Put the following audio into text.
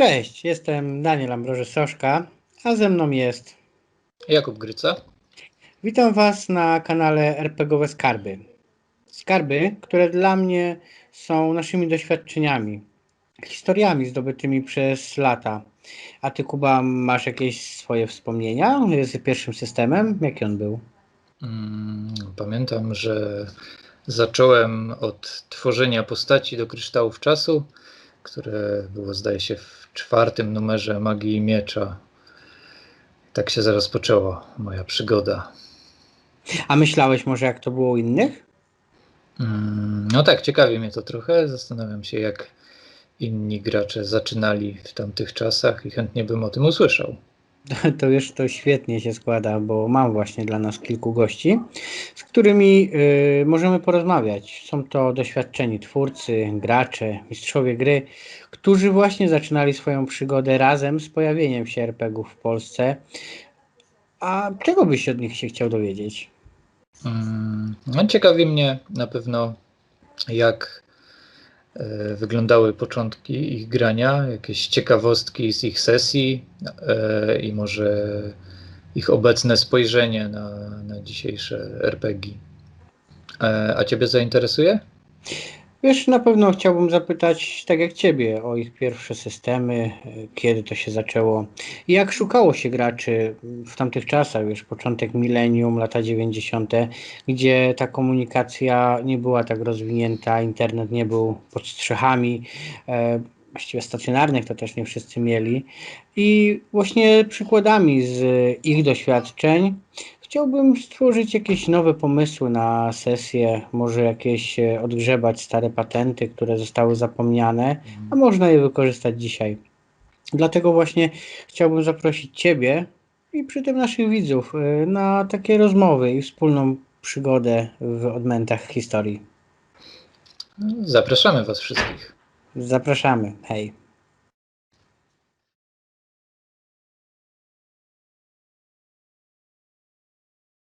Cześć, jestem Daniel Ambroży-Soszka, a ze mną jest. Jakub Gryca. Witam Was na kanale RPGowe Skarby. Skarby, które dla mnie są naszymi doświadczeniami, historiami zdobytymi przez lata. A Ty, Kuba, masz jakieś swoje wspomnienia z pierwszym systemem? Jaki on był? Mm, Pamiętam, że zacząłem od tworzenia postaci do kryształów czasu, które było, zdaje się, w czwartym numerze Magii i Miecza. Tak się rozpoczęła moja przygoda. A myślałeś może, jak to było u innych? Mm, No tak, ciekawi mnie to trochę. Zastanawiam się, jak inni gracze zaczynali w tamtych czasach i chętnie bym o tym usłyszał. To już to świetnie się składa, bo mam właśnie dla nas kilku gości, z którymi y, możemy porozmawiać. Są to doświadczeni twórcy, gracze, mistrzowie gry, którzy właśnie zaczynali swoją przygodę razem z pojawieniem się RPG-ów w Polsce. A czego byś od nich się chciał dowiedzieć? Mm, No, ciekawi mnie na pewno, jak wyglądały początki ich grania, jakieś ciekawostki z ich sesji e, i może ich obecne spojrzenie na, na dzisiejsze RPG. E, A Ciebie zainteresuje? Wiesz, na pewno chciałbym zapytać, tak jak Ciebie, o ich pierwsze systemy, y, kiedy to się zaczęło jak szukało się graczy w tamtych czasach, wiesz, początek milenium, lata 90., gdzie ta komunikacja nie była tak rozwinięta, internet nie był pod strzechami, e, właściwie stacjonarnych to też nie wszyscy mieli. I właśnie przykładami z ich doświadczeń Chciałbym stworzyć jakieś nowe pomysły na sesję, może jakieś e, odgrzebać stare patenty, które zostały zapomniane, a można je wykorzystać dzisiaj. Dlatego właśnie chciałbym zaprosić Ciebie i przy tym naszych widzów e, na takie rozmowy i wspólną przygodę w odmętach historii. Zapraszamy Was wszystkich. Zapraszamy. Hej.